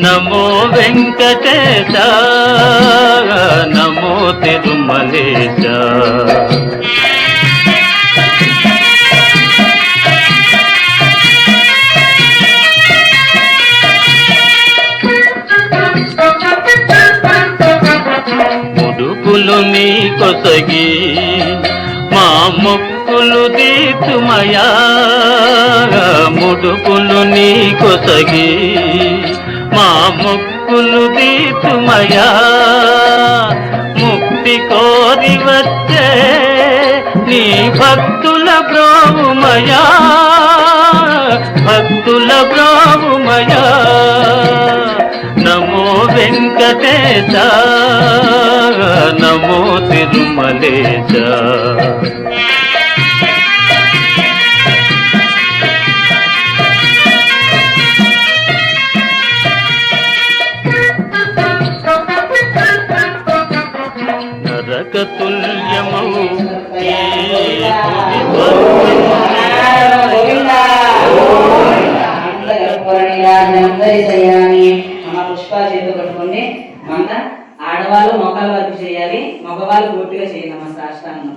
నమో వెంకటేశ నమో తిరుమలేశ. ముడుపులు నీ కొసగి మా మొక్కులు తీర్చుమయా. ముడుపులు నీ కొసగి మొక్కులు తీర్చుమయా ముక్తి కోరి వచ్చే నీ భక్తుల బ్రోమయా భక్తుల బ్రోమయా నమో వెంకటేశ నమో తిరుమలేశ. తుల్యమౌ ఈ తుది చేయాలి మన పుష్పాలు చేతి పట్టుకోండి మన ఆడవాళ్ళు మొక్కల వరకు చేయాలి మగవాళ్ళు పూర్తిగా చేయాలి మన సాష్టాంగం